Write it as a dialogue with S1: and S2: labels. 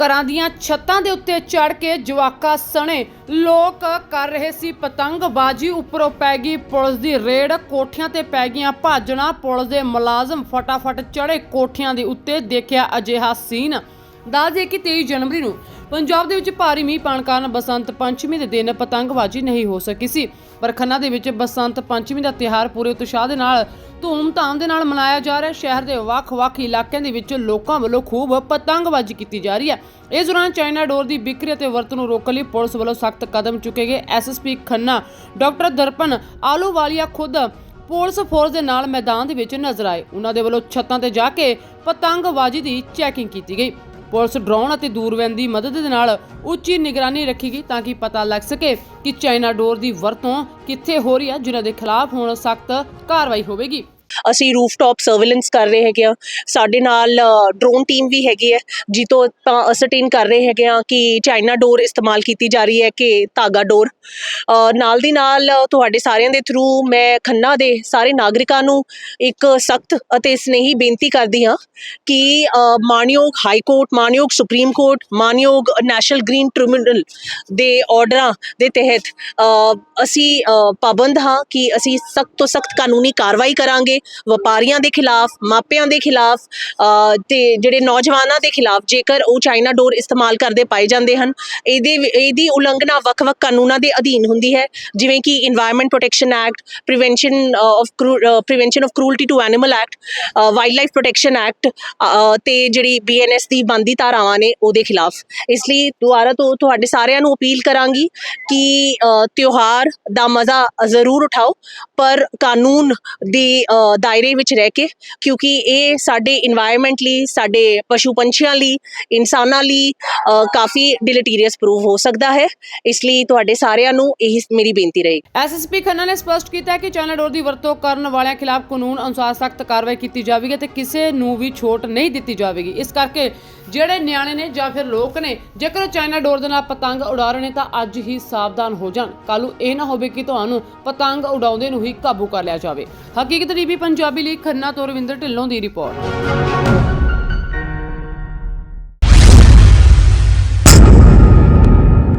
S1: ਘਰਾਂ ਦੀਆਂ ਛੱਤਾਂ ਦੇ ਉੱਤੇ ਚੜ ਕੇ ਜਵਾਕਾ ਸਣੇ। ਲੋਕ ਕਰ ਰਹੇ ਸੀ ਪਤੰਗਬਾਜ਼ੀ, ਉੱਪਰੋਂ ਪੈ ਗਈ ਪੁਲਿਸ ਦੀ ਰੇਡ, ਕੋਠਿਆਂ ਤੇ ਪੈ ਗਈਆਂ ਭਾਜਣਾ। ਪੁਲਿਸ ਦੇ ਮੁਲਾਜ਼ਮ ਫਟਾਫਟ ਚੜੇ ਕੋਠਿਆਂ ਦੇ ਉੱਤੇ ਦੇਖਿਆ ਅਜਿਹਾ ਸੀਨ। ਦੱਸ ਦਈਏ ਕਿ 23 ਜਨਵਰੀ ਨੂੰ ਪੰਜਾਬ ਦੇ ਵਿੱਚ ਭਾਰੀ ਮੀਂਹ ਪੈਣ ਕਾਰਨ ਬਸੰਤ ਪੰਚਮੀ ਦੇ ਦਿਨ ਪਤੰਗਬਾਜ਼ੀ ਨਹੀਂ ਹੋ ਸਕੀ ਸੀ। ਪਰ ਖੰਨਾ ਦੇ ਵਿੱਚ ਬਸੰਤ ਪੰਚਮੀ ਦਾ ਤਿਉਹਾਰ ਪੂਰੇ ਉਤਸ਼ਾਹ ਦੇ ਨਾਲ ਧੂਮਧਾਮ ਦੇ ਨਾਲ ਮਨਾਇਆ ਜਾ ਰਿਹਾ ਸ਼ਹਿਰ ਦੇ ਵੱਖ-ਵੱਖ ਇਲਾਕਿਆਂ ਦੇ ਵਿੱਚ ਲੋਕਾਂ ਵੱਲੋਂ ਖੂਬ ਪਤੰਗਬਾਜ਼ੀ ਕੀਤੀ ਜਾ ਰਹੀ ਹੈ। ਇਸ ਦੌਰਾਨ ਚਾਈਨਾ ਡੋਰ ਦੀ ਵਿਕਰੀ ਅਤੇ ਵਰਤ ਨੂੰ ਰੋਕਣ ਲਈ ਪੁਲਿਸ ਵੱਲੋਂ ਸਖਤ ਕਦਮ ਚੁੱਕੇ ਗਏ। ਐਸਐਸਪੀ ਖੰਨਾ, ਡਾਕਟਰ ਦਰਪਨ ਆਲੂਵਾਲੀਆ ਖੁਦ ਪੁਲਿਸ ਫੋਰਸ ਦੇ ਨਾਲ ਮੈਦਾਨ ਦੇ ਵਿੱਚ ਨਜ਼ਰ ਆਏ। ਉਹਨਾਂ ਦੇ ਵੱਲੋਂ ਛੱਤਾਂ ਤੇ ਜਾ ਕੇ ਪਤੰਗਬਾਜ਼ੀ ਦੀ ਚੈਕਿੰਗ ਕੀਤੀ ਗਈ। ਪੁਲਿਸ ਡਰੋਨ ਅਤੇ ਦੂਰਬੀਨ ਦੀ ਮਦਦ ਦੇ ਨਾਲ ਉੱਚੀ ਨਿਗਰਾਨੀ ਰੱਖੀ ਗਈ ਤਾਂ ਕਿ ਪਤਾ ਲੱਗ ਸਕੇ ਕਿ ਚਾਈਨਾ ਡੋਰ ਦੀ ਵਰਤੋਂ ਕਿੱਥੇ ਹੋ ਰਹੀ ਹੈ, ਜਿਨ੍ਹਾਂ ਦੇ ਖਿਲਾਫ ਹੁਣ ਸਖਤ ਕਾਰਵਾਈ ਹੋਵੇਗੀ।
S2: ਅਸੀਂ ਰੂਫਟਾਪ ਸਰਵੇਲੈਂਸ ਕਰ ਰਹੇ ਹੈਗੇ ਆ ਸਾਡੇ ਨਾਲ ਡਰੋਨ ਟੀਮ ਵੀ ਹੈਗੀ ਹੈ ਜਿੱਤੋਂ ਆਪਾਂ ਅਸਰਟੇਨ ਕਰ ਰਹੇ ਹੈਗੇ ਆ ਕਿ ਚਾਈਨਾ ਡੋਰ ਇਸਤੇਮਾਲ ਕੀਤੀ ਜਾ ਰਹੀ ਹੈ ਕਿ ਧਾਗਾ ਡੋਰ ਨਾਲ ਦੀ ਨਾਲ ਤੁਹਾਡੇ ਸਾਰਿਆਂ ਦੇ ਥਰੂ ਮੈਂ ਖੰਨਾ ਦੇ ਸਾਰੇ ਨਾਗਰਿਕਾਂ ਨੂੰ ਇੱਕ ਸਖਤ ਅਤੇ ਸਨੇਹੀ ਬੇਨਤੀ ਕਰਦੀ ਹਾਂ ਕਿ ਅ, ਮਾਣਯੋਗ ਹਾਈ ਕੋਰਟ ਮਾਨਯੋਗ ਸੁਪਰੀਮ ਕੋਰਟ ਮਾਨਯੋਗ ਨੈਸ਼ਨਲ ਗ੍ਰੀਨ ਟ੍ਰਿਬਿਊਨਲ ਦੇ ਆਰਡਰਾਂ ਦੇ ਤਹਿਤ ਅਸੀਂ ਪਾਬੰਦ ਹਾਂ ਕਿ ਅਸੀਂ ਸਖਤ ਤੋਂ ਸਖਤ ਕਾਨੂੰਨੀ ਕਾਰਵਾਈ ਕਰਾਂਗੇ। ਵਪਾਰੀਆਂ ਦੇ ਖਿਲਾਫ, ਮਾਪਿਆਂ ਦੇ ਖਿਲਾਫ ਤੇ ਜਿਹੜੇ ਨੌਜਵਾਨਾਂ ਦੇ ਖਿਲਾਫ ਜੇਕਰ ਉਹ ਚਾਈਨਾ ਡੋਰ ਇਸਤੇਮਾਲ ਕਰਦੇ ਪਾਏ ਜਾਂਦੇ ਹਨ, ਇਹਦੇ ਇਹਦੀ ਉਲੰਘਣਾ ਵੱਖ-ਵੱਖ ਕਾਨੂੰਨਾਂ ਦੇ ਅਧੀਨ ਹੁੰਦੀ ਹੈ, ਜਿਵੇਂ ਕਿ environment protection act prevention of prevention of cruelty to animal act wildlife protection act ਤੇ ਜਿਹੜੀ ਬੀਐਨਐਸ ਦੀ ਬੰਦੀ ਧਾਰਾਵਾਂ ਨੇ ਉਹਦੇ ਖਿਲਾਫ। ਇਸ ਲਈ ਦੁਆਰਾ ਤੋਂ ਤੁਹਾਡੇ ਸਾਰਿਆਂ ਨੂੰ ਅਪੀਲ ਕਰਾਂਗੀ ਕਿ ਤਿਉਹਾਰ ਦਾ ਮਜ਼ਾ ਜ਼ਰੂਰ ਉਠਾਓ, ਪਰ ਕਾਨੂੰਨ ਦੀ ਦਾਇਰੇ ਵਿੱਚ ਰਹਿ ਕੇ, ਕਿਉਂਕਿ ਇਹ ਸਾਡੇ এনवायरमेंट ਲਈ, ਸਾਡੇ ਪਸ਼ੂ ਪੰਛੀਆਂ ਲਈ, ਇਨਸਾਨਾਂ ਲਈ ਕਾਫੀ ਡਿਲੀਟੀਰੀਅਸ ਪ੍ਰੂਵ ਹੋ ਸਕਦਾ ਹੈ। ਇਸ ਲਈ ਤੁਹਾਡੇ ਸਾਰਿਆਂ ਨੂੰ ਇਹ ਮੇਰੀ ਬੇਨਤੀ ਰਹੇਗੀ।
S1: ਐਸਐਸਪੀ ਖੰਨਾ ਨੇ ਸਪਸ਼ਟ ਕੀਤਾ ਕਿ ਚਾਈਨਾ ਡੋਰ ਦੀ ਵਰਤੋਂ ਕਰਨ ਵਾਲਿਆਂ ਖਿਲਾਫ ਕਾਨੂੰਨ ਅਨੁਸਾਰ ਸਖਤ ਕਾਰਵਾਈ ਕੀਤੀ ਜਾਵੇਗੀ ਤੇ ਕਿਸੇ ਨੂੰ ਵੀ ਛੋਟ ਨਹੀਂ ਦਿੱਤੀ ਜਾਵੇਗੀ। ਇਸ ਕਰਕੇ ਜਿਹੜੇ ਨਿਆਣੇ ਨੇ ਜਾਂ ਫਿਰ ਲੋਕ ਨੇ, ਜੇਕਰ ਚਾਈਨਾ ਡੋਰ ਦੇ ਨਾਲ ਪਤੰਗ ਉਡਾ ਰਹੇ ਨੇ ਤਾਂ ਅੱਜ ਹੀ ਸਾਵਧਾਨ ਹੋ ਜਾਣ। ਕੱਲ ਨੂੰ ਇਹ ਨਾ ਹੋਵੇ ਕਿ ਤੁਹਾਨੂੰ ਪਤੰਗ ਉਡਾਉਂਦੇ ਨੂੰ ਹੀ ਕਾਬੂ ਕਰ ਲਿਆ ਜਾਵੇ। ਹਕੀਕਤ ਦੀ ਵੀ ਪੰਜਾਬੀ ਲਈ ਖੰਨਾ ਤੋਂ ਰਵਿੰਦਰ ਢਿੱਲੋਂ ਦੀ ਰਿਪੋਰਟ।